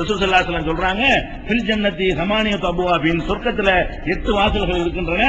ரசூசல்லாசலம் ஸல்லல்லாஹு அலைஹி வஸல்லம் சொல்றாங்க ஃபில் ஜன்னதி அபுவாபின். சொர்க்கத்துல எட்டு வாசல்கள் இருக்கின்றன.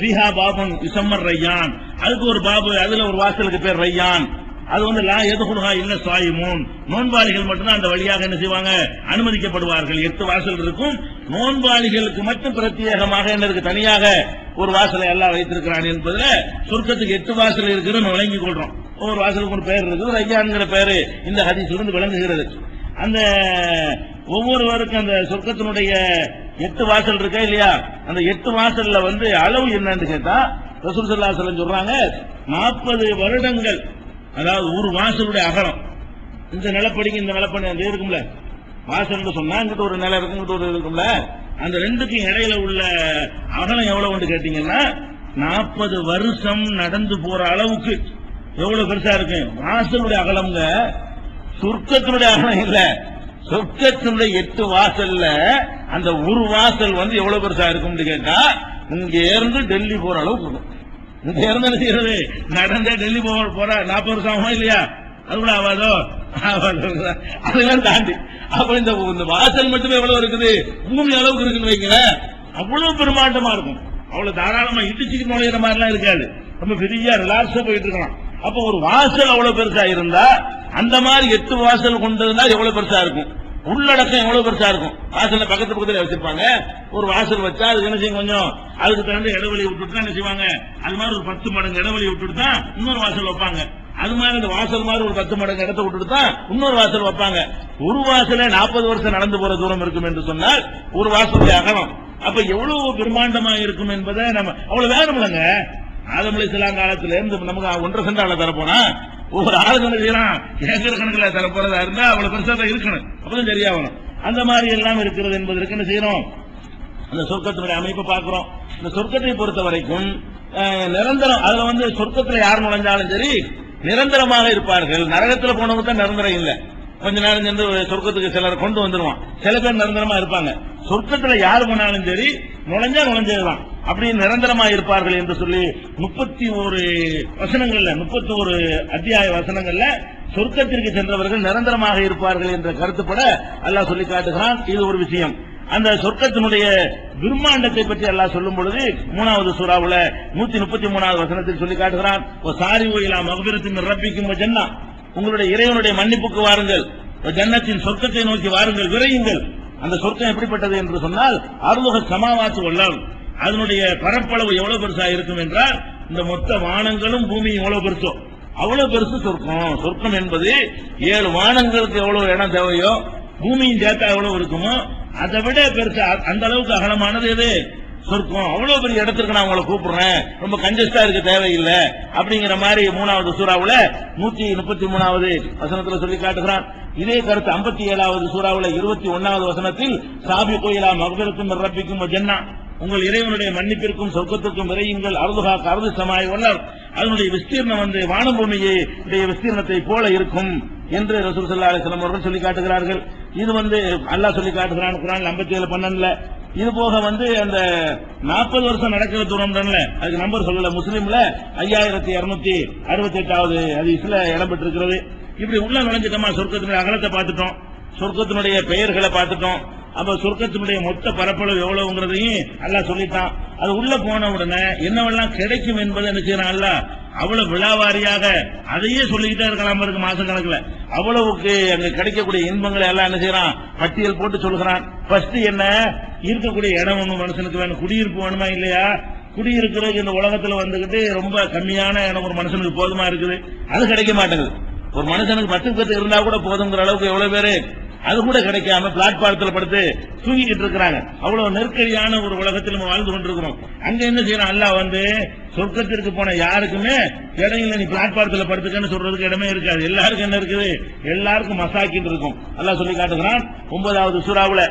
பீஹா ஃபீஹா பாபுன் யுசம்மர் ரையான். அதுக்கு ஒரு பாபு அதுல ஒரு வாசலுக்கு பேர் ரையான். அது வந்து லா எதுகுலுஹா இல்ல சாயிமூன். நோன்பாளிகள் மட்டும்தான் அந்த வழியாக என்ன செய்வாங்க? அனுமதிக்கப்படுவார்கள். எட்டு வாசல் இருக்கும். நோன்பாளிகளுக்கு மட்டும் பிரத்யேகமாக என்ன இருக்கு? தனியாக ஒரு வாசலை எல்லாம் வைத்திருக்கிறான் என்பதுல சொர்க்கத்துக்கு எட்டு வாசல் இருக்கிறோம் விளங்கிக் கொள்றோம். ஒவ்வொரு வாசலுக்கு ஒரு பெயர் இருக்குது ரையான்கிற பெயரு இந்த ஹதீஸிலிருந்து விளங்குகிறது. அந்த ஒவ்வொருவருக்கும் அந்த சொர்க்கத்தினுடைய எட்டு வாசல் இருக்கா இல்லையா? அந்த எட்டு வாசல்ல வந்து அளவு என்னன்னு கேட்டா ரசூல் சல்லா சொல்லம் சொல்றாங்க நாற்பது வருடங்கள் அதாவது ஒரு வாசலுடைய அகலம். இந்த நிலப்படிக்கு இந்த நிலப்படி அந்த இருக்கும்ல. வாசல் சொன்னா இங்கிட்ட ஒரு நிலம் இருக்கும் இங்கிட்ட ஒரு இருக்கும்ல. அந்த ரெண்டுக்கும் இடையில உள்ள அகலம் எவ்வளவுன்னு கேட்டீங்கன்னா நாற்பது வருஷம் நடந்து போற அளவுக்கு. எவ்வளவு பெருசா இருக்கு? வாசலுடைய அகலம்ங்க சொர்க்கத்தினுடைய அகலம் இல்ல. சொர்க்கத்தினுடைய எட்டு வாசல்ல அந்த ஒரு வாசல் வந்து எவ்வளவு பெருசா இருக்கும்னு கேட்டா இங்க இருந்து டெல்லி போற அளவுக்கு இருக்கும். இங்க இருந்து என்ன செய்யறது? நடந்தே டெல்லி போற போற நாற்பது வருஷம் ஆகுமா இல்லையா? அது கூட ஆகாதோ? அதெல்லாம் தாண்டி. அப்ப இந்த இந்த வாசல் மட்டுமே எவ்வளவு இருக்குது? பூமி அளவுக்கு இருக்குன்னு வைங்களேன் அவ்வளவு பெருமாண்டமா இருக்கும். அவ்வளவு தாராளமா இடிச்சுக்கு நுழையிற மாதிரிலாம் இருக்காது. ரொம்ப பெரிய ரிலாக்ஸா போயிட்டு இருக்கலாம். அப்ப ஒரு வாசல் அவ்வளவு பெருசா இருந்தா அந்த மாதிரி எட்டு வாசல் கொண்டதுனா எவ்வளவு பெருசா இருக்கும்? உள்ளடக்கம் எவ்வளவு பெருசா இருக்கும்? வாசல்ல பக்கத்து பக்கத்துல வச்சிருப்பாங்க. ஒரு வாசல் வச்சா அதுக்கு என்ன செய்யும் கொஞ்சம் அதுக்கு தகுந்த இடைவெளி விட்டுட்டு தான் என்ன செய்வாங்க? அது மாதிரி ஒரு பத்து மடங்கு இடைவெளி விட்டுட்டு தான் இன்னொரு வாசல் வைப்பாங்க. அது மாதிரி இந்த வாசல் மாதிரி ஒரு பத்து மடங்கு இடத்த விட்டுட்டு தான் இன்னொரு வாசல் வைப்பாங்க. ஒரு வாசலே நாற்பது வருஷம் நடந்து போற தூரம் இருக்கும் என்று சொன்னால் ஒரு வாசலுடைய அகலம். அப்ப எவ்வளவு பிரம்மாண்டமா இருக்கும் என்பதை நம்ம அவ்வளவு வேணும்லங்க ஆதம் அலைஹிஸ்ஸலாம் காலத்துல இருந்து நமக்கு ஒன்றரை சென்டால தரப்போனா? ஒவ்வொரு ஆளுக்கு என்ன செய்யலாம்? ஏக்கர் கணக்கில் தரப்போறதா இருந்தா அவ்வளவு பெருசா தான் இருக்கணும். அப்பதான் சரியாகணும் அந்த மாதிரி எல்லாம் இருக்கிறது என்பதற்கு என்ன செய்யணும்? அந்த சொர்க்கத்தினுடைய அமைப்பை பார்க்கிறோம். இந்த சொர்க்கத்தை பொறுத்த வரைக்கும் நிரந்தரம் அதுல வந்து சொர்க்கத்துல யார் நுழைஞ்சாலும் சரி நிரந்தரமாக இருப்பார்கள். நரகத்துல போனவங்க தான் நிரந்தரம் இல்ல. கொஞ்ச நேரம் சென்று சொர்க்கத்துக்கு சிலர் கொண்டு வந்துருவான். சில பேர் நிரந்தரமா இருப்பாங்க. சொர்க்கத்துல யார் போனாலும் சரி நுழைஞ்சா நுழைஞ்சதுதான். அப்படி நிரந்தரமா இருப்பார்கள் என்று சொல்லி முப்பத்தி ஒரு வசனங்கள்ல முப்பத்தி ஒரு அத்தியாய வசனங்கள்ல சொர்க்கத்திற்கு சென்றவர்கள் நிரந்தரமாக இருப்பார்கள் என்ற கருத்துப்பட அல்லாஹ் சொல்லி காட்டுகிறான். இது ஒரு விஷயம். அந்த சொர்க்கத்தினுடைய பிரம்மாண்டத்தை பற்றி அல்லாஹ் சொல்லும் பொழுது மூணாவது சூறாவுல நூத்தி முப்பத்தி மூணாவது வசனத்தில் சொல்லி காட்டுகிறான். சாரி ஓயிலா மகபிரத்தின் ரப்பிக்கும் ஜன்னா. உங்களுடைய இறைவனுடைய மன்னிப்புக்கு வாருங்கள். ஜன்னத்தின் சொர்க்கத்தை நோக்கி வாருங்கள் விரையுங்கள். அந்த சொர்க்கம் எப்படிப்பட்டது என்று சொன்னால் அருமுக சமாவாத்து வல்லால் அதனுடைய பரப்பளவு எவ்வளவு பெருசா இருக்கும் என்றால் இந்த மொத்த வானங்களும் பூமியும் எவ்வளவு பெருசோ? அவ்வளவு பெருசு சொர்க்கம். சொர்க்கம் என்பது ஏழு வானங்களுக்கு எவ்வளவு இடம் தேவையோ பூமியும் சேர்த்தா எவ்வளவு இருக்குமோ அதை விட பெருசா அந்த அளவுக்கு அகலமானது எது? சொர்க்கம். அவ்வளவு பெரிய இடத்துக்கு நான் உங்களை கூப்பிடுறேன். ரொம்ப கஞ்சஸ்டா இருக்க தேவையில்லை. அப்படிங்கிற மாதிரி மூணாவது சூறாவில் நூத்தி முப்பத்தி மூணாவது வசனத்துல சொல்லி காட்டுகிறான். இதே கருத்து ஐம்பத்தி ஏழாவது சூறாவில் இருபத்தி ஒன்னாவது வசனத்தில் சாபி கோயிலா மகபிரத்தும் ரப்பிக்கும் ஜன்னா. உங்கள் இறைவனுடைய மன்னிப்பிற்கும் சொர்க்கத்திற்கும் விரையுங்கள். அருதுகா கருது சமாய் வல்லார் அதனுடைய விஸ்தீர்ணம் வந்து வானபூமியை விஸ்தீர்ணத்தை போல இருக்கும் என்று ரசூல் சல்லா அலைஹி அவர்கள் சொல்லி காட்டுகிறார்கள். இது வந்து அல்லாஹ் சொல்லி காட்டுகிறான் குரான் 57 ஏழு பன்னெண்டுல. இது போக வந்து அந்த நாற்பது வருஷம் நடக்கிற தூரம் அதுக்கு நம்பர் சொல்லல. முஸ்லீம்ல ஐயாயிரத்தி இருநூத்தி அறுபத்தி எட்டாவது ஹதீஸ்ல இடம் பெற்றிருக்கிறது. இப்படி உள்ள நுழைஞ்சிட்டோமா? சொர்க்கத்தினுடைய அகலத்தை பார்த்துட்டோம். சொர்க்கத்தினுடைய பெயர்களை பார்த்துட்டோம். அப்ப சொர்க்கத்தினுடைய மொத்த பரப்பளவு எவ்வளவுங்கிறதையும் அல்லாஹ் சொல்லிட்டான். அது உள்ள போன உடனே என்னவெல்லாம் கிடைக்கும் என்பதை என்ன செய்யறான் அல்லாஹ்? அவ்வளவு விழாவாரியாக அதையே சொல்லிக்கிட்டே இருக்கலாம் இருக்கு மாச கணக்குல அவ்வளவுக்கு அங்க கிடைக்கக்கூடிய இன்பங்களை எல்லாம் என்ன செய்யறான்? பட்டியல் போட்டு சொல்கிறான். ஃபர்ஸ்ட் என்ன? இருக்கக்கூடிய இடம் ஒண்ணு மனுஷனுக்கு வேணும். குடியிருப்பு வேணுமா இல்லையா? குடியிருக்கிறதுக்கு இந்த உலகத்துல வந்துகிட்டு ரொம்ப கம்மியான இடம் ஒரு மனுஷனுக்கு போதுமா இருக்குது? அது கிடைக்க மாட்டேங்குது. ஒரு மனுஷனுக்கு பத்து பத்து இருந்தா கூட போதுங்கிற அளவுக்கு எவ்வளவு பேரு அது கூட கிடைக்காம பிளாட்பாரத்தில் படுத்து தூங்கிக்கிட்டு இருக்கிறாங்க. அவ்வளவு நெருக்கடியான ஒரு உலகத்தில் நம்ம வாழ்ந்து கொண்டிருக்கிறோம். அங்க என்ன செய்யறோம் அல்லா வந்து சொர்க்கத்திற்கு போன யாருக்குமே இடம் இல்லை நீ பிளாட்பாரத்தில் படுத்துக்கன்னு சொல்றதுக்கு இடமே இருக்காது. எல்லாருக்கும் என்ன இருக்குது? எல்லாருக்கும் மசாக்கின்னு இருக்கும். அல்லா சொல்லி காட்டுகிறான். ஒன்பதாவது சூறாவுல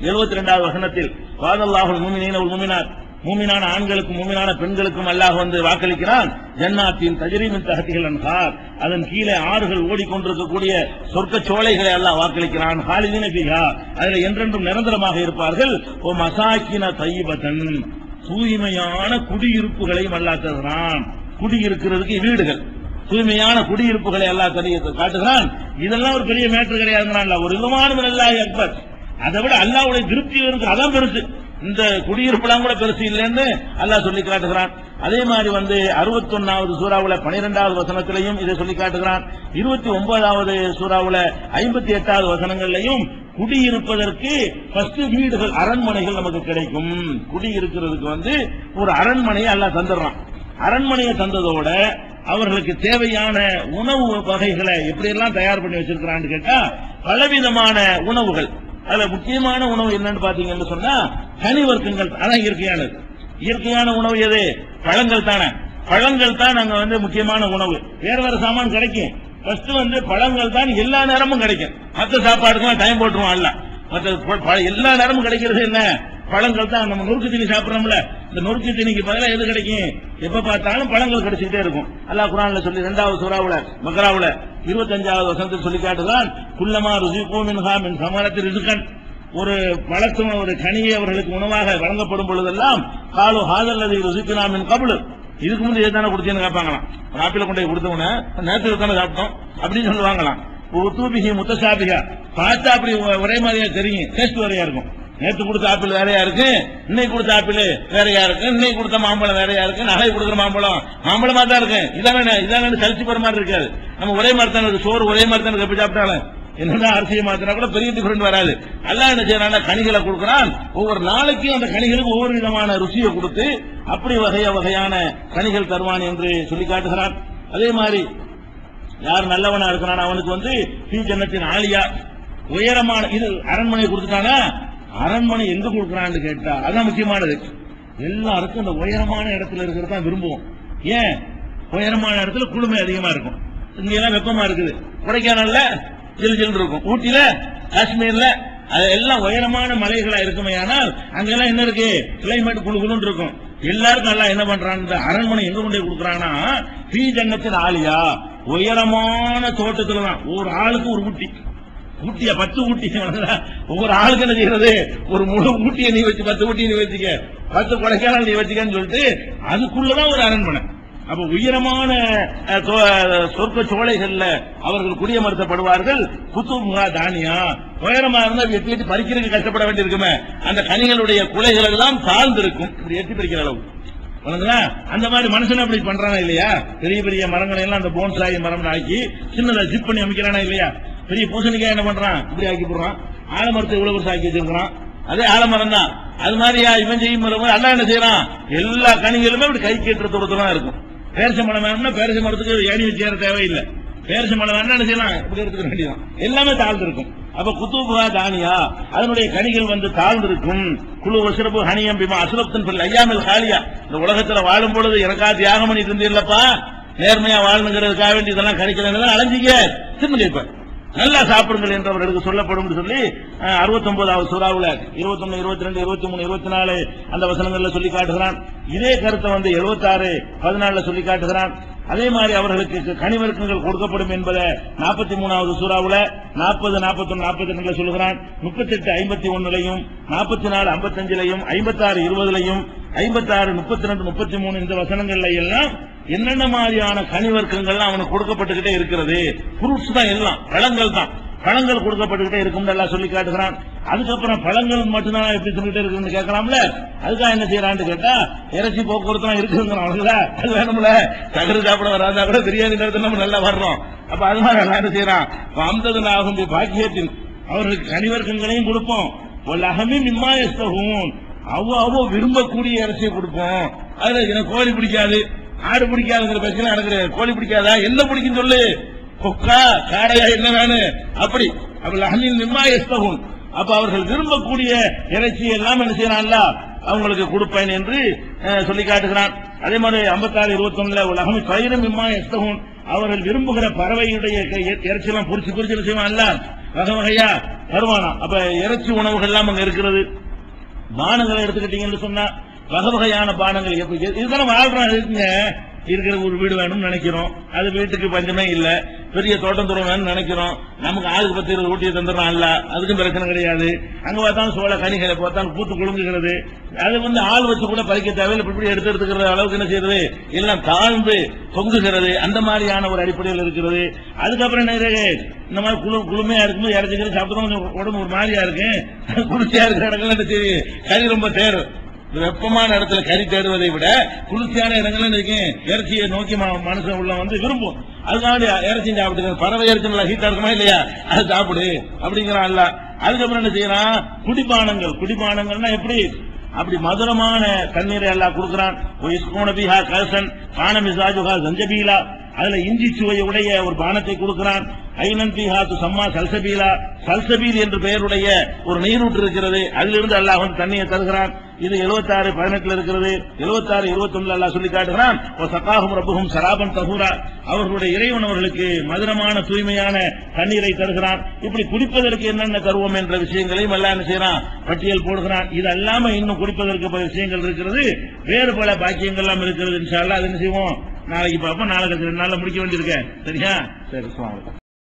எழுபத்தி ரெண்டாவது வசனத்தில் வாதல்லாஹுல் முமினீன உல் முமினாத். மூமினான ஆண்களுக்கும் மூமினான பெண்களுக்கும் அல்லாஹ் வந்து வாக்களிக்கிறான். ஜன்னாத்தின் தஜரீமின் தகத்திகள் அன்ஹார். அதன் கீழே ஆறுகள் ஓடிக்கொண்டிருக்கக்கூடிய சொர்க்க சோலைகளை அல்லாஹ் வாக்களிக்கிறான். ஹாலிதின பிஹா அதில் என்றென்றும் நிரந்தரமாக இருப்பார்கள். ஓ மசாக்கின தைபதன். தூய்மையான குடியிருப்புகளையும் அல்லாஹ் தருகிறான். குடியிருக்கிறதுக்கு வீடுகள். தூய்மையான குடியிருப்புகளை எல்லாம் தனியை காட்டுகிறான். இதெல்லாம் ஒரு பெரிய மேட்டர் கிடையாதுங்கிறான் ஒரு விதமான அல்லாஹ் அக்பர். அதை விட அல்லாஹ்வுடைய திருப்தி இருக்கு அதான் பெருசு. இந்த குடியிருப்புலாம் கூட பெருசு இல்லைன்னு அல்லாஹ் சொல்லி காட்டுகிறான். அதே மாதிரி வந்து அறுபத்தொன்னாவது சூறாவுல பனிரெண்டாவது வசனத்திலையும் இதை சொல்லி காட்டுகிறான். இருபத்தி ஒன்பதாவது சூறாவுல ஐம்பத்தி எட்டாவது வசனங்கள்லையும் குடியிருப்பதற்கு ஃபர்ஸ்ட் வீடுகள் அரண்மனைகள் நமக்கு கிடைக்கும். குடியிருக்கிறதுக்கு வந்து ஒரு அரண்மனையை அல்லாஹ் தந்துடுறான். அரண்மனையை தந்ததோட அவர்களுக்கு தேவையான உணவு வகைகளை எப்படியெல்லாம் தயார் பண்ணி வச்சிருக்கிறான்னு கேட்டா பலவிதமான உணவுகள். அதுல முக்கியமான உணவு என்னன்னு பாத்தீங்கன்னு சொன்னா கனிவர்க்கங்கள் அதான் இயற்கையானது. இயற்கையான உணவு எது? பழங்கள் தானே. பழங்கள் தான் அங்க வந்து முக்கியமான உணவு. வேற வேற சாமான் கிடைக்கும். ஃபர்ஸ்ட் வந்து பழங்கள் தான் எல்லா நேரமும் கிடைக்கும். மத்த சாப்பாடுக்கெல்லாம் டைம் போட்டுருவோம் அல்ல. மத்த எல்லா நேரமும் கிடைக்கிறது என்ன? பழங்கள் தான். நம்ம நொறுக்கு தீனி சாப்பிட்றோம்ல. இந்த நொறுக்கு தீனிக்கு பதிலாக எது கிடைக்கும்? எப்ப பார்த்தாலும் பழங்கள் கிடைச்சிட்டே இருக்கும். அல்லாஹ் குரான்ல சொல்லி இரண்டாவது சுறாவுல பக்ராவுல இருபத்தஞ்சாவது வசனத்தில் சொல்லி காட்டுதான் குள்ளமா ருசிகோ மின்ஹா மின் சமரத்தில் இருக்கன் ஒரு பழத்தும் ஒரு கனியை அவர்களுக்கு உணவாக வழங்கப்படும் பொழுதெல்லாம் காலு ஹாதல்லதை ருசிக்கலாம் என் கபுளு இதுக்கு முந்தைய தானே கொடுத்தேன்னு கேட்பாங்களாம் ஒரு ஆப்பிள கொண்டு போய் கொடுத்தவன நேரத்தில் தானே சாப்பிட்டோம். அப்படின்னு சொல்லுவாங்களாம். ஒரு தூபிகி முத்தசாபிகா பார்த்தா அப்படி ஒரே மாதிரியா தெரியும். டேஸ்ட் வரையா இருக்கும். நேற்று கொடுத்த ஆப்பிள் வேறையா இருக்கு? இன்னைக்கு கொடுத்த ஆப்பிள் வேறையா இருக்கு? இன்னைக்கு கொடுத்த மாம்பழம் வேறையா இருக்கு? நாளை கொடுக்குற மாம்பழம். மாம்பழமா தான் இருக்கு. இதான் இதான் சலிச்சு போற மாதிரி இருக்காது. நம்ம ஒரே மாதிரி இருக்கு சோறு ஒரே மாதிரி தான் எப்படி சாப்பிட்டாலும். என்னதான் அரிசியை மாத்தினா கூட பெரிய டிஃபரெண்ட் வராது. அல்ல என்ன செய்யறான் கனிகளை கொடுக்கறான். ஒவ்வொரு நாளைக்கும் அந்த கனிகளுக்கு ஒவ்வொரு விதமான ருசியை கொடுத்து அப்படி வகைய வகையான கனிகள் தருவான் என்று சொல்லி காட்டுகிறான். அதே மாதிரி யார் நல்லவனா இருக்கிறான் அவனுக்கு வந்து ஸ்ரீ ஜன்னத்தின் ஆலியா உயரமான இது அரண்மனை கொடுத்துட்டானா? அரண்மனை எங்க கொடுக்கறான்னு கேட்டா அதான் முக்கியமானது. எல்லாருக்கும் இந்த உயரமான இடத்துல இருக்கிறது தான் விரும்புவோம். ஏன்? உயரமான இடத்துல குளுமை அதிகமா இருக்கும். இங்க எல்லாம் வெப்பமா இருக்குது. கொடைக்கானல்ல ஜில் ஜில் இருக்கும். ஊட்டியில காஷ்மீர்ல அது எல்லாம் உயரமான மலைகளா இருக்குமே ஆனால் அங்கெல்லாம் என்ன இருக்கு? கிளைமேட் குழு குழுன்னு இருக்கும். எல்லாருக்கும் எல்லாம் என்ன பண்றான் அரண்மனை எங்க கொண்டு போய் கொடுக்கறாங்கன்னா ஸ்ரீ ஆலியா உயரமான தோட்டத்துல தான். ஒரு ஆளுக்கு ஒரு ஊட்டி. ஊட்டிய பத்து ஊட்டி ஒவ்வொரு ஆளுக்கு என்ன செய்யறது? ஒரு முழு ஊட்டியை நீ வச்சு பத்து ஊட்டியை நீ வச்சுக்க. பத்து கொடைக்கானல் நீ வச்சுக்கன்னு சொல்லிட்டு அதுக்குள்ளதான் ஒரு அரண்மனை. அப்ப உயரமான அஹ், சோலைகள்ல அவர்கள் குடியமர்த்தப்படுவார்கள். குத்துமுகா தானியா. உயரமா இருந்தா எட்டி எட்டி பறிக்கிறதுக்கு கஷ்டப்பட வேண்டியிருக்குமே. அந்த கனிகளுடைய குலைகள் எல்லாம் தாழ்ந்திருக்கும் இப்படி எட்டி பறிக்கிற அளவு. வணங்குதா? அந்த மாதிரி மனுஷன் அப்படி பண்றானா இல்லையா? பெரிய பெரிய மரங்களை எல்லாம் அந்த போன்சாயி மரம் ஆக்கி சின்னதா ஜிப் பண்ணி அமைக்கிறானா இல்லையா? பெரிய பூசணிக்காய் என்ன பண்றான்? இப்படி ஆக்கி போடுறான். ஆலமரத்தை இவ்வளவு வருஷம் ஆக்கி வச்சிருக்கிறான். அதே ஆலமரம் தான் அது மாதிரியா? இவன் செய்யும் போது என்ன செய்யறான்? எல்லா கனிகளுமே இப்படி கை கேட்டுற தூரத்துல இருக்கும். பேரிச மரம் வேணும்னா பேரிச மரத்துக்கு ஏணி வச்சு ஏற தேவையில்லை. பேரிச மரம் வேணா என்ன செய்யலாம்? இப்படி எடுத்துக்க வேண்டியதான் எல்லாமே தாழ்ந்து இருக்கும் அப்ப குத்துபா தானியா? அதனுடைய கனிகள் வந்து தாழ்ந்திருக்கும். குழு சிறப்பு ஹனியம் பிமா அசுரப்தன் பிள்ளை ஐயாமல் காலியா? இந்த உலகத்துல வாழும் பொழுது எனக்கா தியாகம் பண்ணி இருந்தீர்களப்பா நேர்மையா வாழணுங்கிறதுக்காக வேண்டி இதெல்லாம் கிடைக்கிறதுனால அலைஞ்சிக்க. திரும்ப கேட்பேன் நல்லா சாப்பிடுங்கள் என்று அவர்களுக்கு சொல்லப்படும் சொல்லி அறுபத்தி ஒன்பதாவது சூறாவில் இருபத்தி ஒன்று இருபத்தி ரெண்டு இருபத்தி மூணு இருபத்தி நாலு அந்த வசனங்களில் சொல்லி காட்டுகிறான். இதே கருத்தை வந்து 76 பதினாலுல சொல்லி காட்டுகிறான். அதே மாதிரி அவர்களுக்கு கனிவர்க்கங்கள் கொடுக்கப்படும் என்பதை நாற்பத்தி மூணாவது சூறாவில் நாற்பது நாற்பத்தொன்னு நாற்பத்தி ரெண்டுல சொல்லுகிறான். முப்பத்தெட்டு ஐம்பத்தி ஒன்னுலையும் நாற்பத்தி நாலு ஐம்பத்தஞ்சிலையும் ஐம்பத்தாறு இருபதுலையும் ஐம்பத்தாறு முப்பத்தி ரெண்டு முப்பத்தி மூணு இந்த வசனங்கள்ல எல்லாம் என்னென்ன மாதிரியான கனிவர்க்கங்கள்லாம் அவனுக்கு கொடுக்கப்பட்டுக்கிட்டே இருக்கிறது. ஃப்ரூட்ஸ் தான் எல்லாம் பழங்கள் தான். பழங்கள் கொடுக்கப்பட்டுக்கிட்டே இருக்கும் எல்லாம் சொல்லி காட்டுகிறான். அதுக்கப்புறம் பழங்கள் மட்டும்தான் எப்படி சொல்லிட்டு இருக்குன்னு கேட்கலாம்ல? அதுக்காக என்ன செய்யறான்னு கேட்டா இறைச்சி போக்குவரத்து இருக்குங்கிறான் அவங்கள அது வேணும்ல? தகரு சாப்பிட வராதா கூட பிரியாணி நேரத்தில் நம்ம நல்லா வர்றோம். அப்ப அது மாதிரி நல்லா என்ன செய்யறான்? அம்தது ஆகும் பாக்கியத்தில் அவர்களுக்கு கனிவர்க்கங்களையும் கொடுப்போம். அகமே மிம்மாயஸ்தகும் அவ்வளோ விரும்பக்கூடிய இறைச்சியை கொடுப்போம். அதுல எனக்கு கோழி பிடிக்காது? ஆடு பிடிக்காதுங்கிற பிரச்சனை நடக்குது. கோழி பிடிக்காதா? என்ன பிடிக்கும் சொல்லு. கொக்கா காடையா என்ன வேணும் அப்படி. அப்ப நிம்மா எஸ்தகும் அப்ப அவர்கள் விரும்பக்கூடிய இறைச்சி எல்லாம் என்ன செய்யறான்ல அவங்களுக்கு கொடுப்பேன் என்று சொல்லி காட்டுகிறான். அதே மாதிரி ஐம்பத்தாறு இருபத்தி ஒண்ணுல உலகம் பயிரும் இம்மா எஸ்தகும் அவர்கள் விரும்புகிற பறவையுடைய இறைச்சி எல்லாம் பொறிச்சு பொறிச்சு செய்வான்ல? வகை வகையா வருவானா? அப்ப இறைச்சி உணவுகள் எல்லாம் அங்க இருக்கிறது. பானங்களை எடுத்துக்கிட்டீங்கன்னு சொன்னா வகை வகையான பானங்கள் எப்படி? இதுதானே வாழ்றோம் இருக்குங்க இருக்கிற ஒரு வீடு வேணும்னு நினைக்கிறோம். அது வீட்டுக்கு பஞ்சமே இல்லை. பெரிய தோட்டம் துறை வேணும்னு நினைக்கிறோம். நமக்கு ஆளுக்கு பத்து இருபது ஊட்டியை தந்துடுறான் இல்ல. அதுக்கும் பிரச்சனை கிடையாது. அங்க பார்த்தாலும் சோழ கனிகளை பார்த்தாலும் பூத்து குலுங்குகிறது. அது வந்து ஆள் வச்சு கூட பறிக்க தேவையில்லை. இப்படி இப்படி எடுத்து எடுத்துக்கிற அளவுக்கு என்ன செய்யறது? எல்லாம் தாழ்ந்து தொங்குகிறது. அந்த மாதிரியான ஒரு அடிப்படையில் இருக்கிறது. அதுக்கப்புறம் என்ன இந்த மாதிரி குழு குளுமையா இருக்கும்போது இறச்சிக்கிறது சாப்பிட்றோம் கொஞ்சம் உடம்பு ஒரு மாதிரியா இருக்கு. குளிர்ச்சியா இருக்கிற இடங்கள்ல என்ன சரி கறி ரொம்ப தேரும் வெப்பமான இடத்துல கறி தேடுவதை விட குளிர்ச்சியான இடங்கள்ல இருக்கு. இறைச்சியை நோக்கி மனுஷன் உள்ள வந்து விரும்பும். அதுக்காண்டி இறைச்சி சாப்பிட்டு பறவை இறைச்சி நல்லா ஹீட்டா இருக்குமா இல்லையா? அது சாப்பிடு. அப்படிங்கிறான் அல்ல அதுக்கப்புறம் என்ன செய்யறான்? குடிபானங்கள். குடிபானங்கள்னா எப்படி? அப்படி மதுரமான தண்ணீரை எல்லாம் கொடுக்கிறான். இஸ்கோன பிஹா கலசன் கான சஞ்சபீலா அதுல இஞ்சி சுவை உடைய ஒரு பானத்தை கொடுக்கிறான். ஐநன் பிஹா சம்மா சல்சபீலா. சல்சபீல் என்று பெயருடைய ஒரு நீரூற்று இருக்கிறது. அதிலிருந்து அல்லாஹ் வந்து தண்ணியை தருகிறான். இது 76 பதினெட்டுல இருக்கிறது. 76 இருபத்தொன்னுல அல்லா சொல்லி காட்டுகிறான். சகாஹும் ரபுகும் சராபன் தஹூரா. அவர்களுடைய இறைவன் அவர்களுக்கு மதுரமான தூய்மையான தண்ணீரை தருகிறான். இப்படி குடிப்பதற்கு என்னென்ன தருவோம் என்ற விஷயங்களையும் எல்லாம் என்ன செய்யறான்? பட்டியல் போடுகிறான். இது அல்லாம இன்னும் குடிப்பதற்கு பல விஷயங்கள் இருக்கிறது. வேறு பல பாக்கியங்கள் எல்லாம் இருக்கிறது. இன்ஷா அல்லாஹ் அது என்ன செய்வோம்? நாளைக்கு பார்ப்போம். நாளைக்கு ரெண்டு நாளில் முடிக்க வேண்டியிருக்கேன் சரியா? சரி சுவாமி.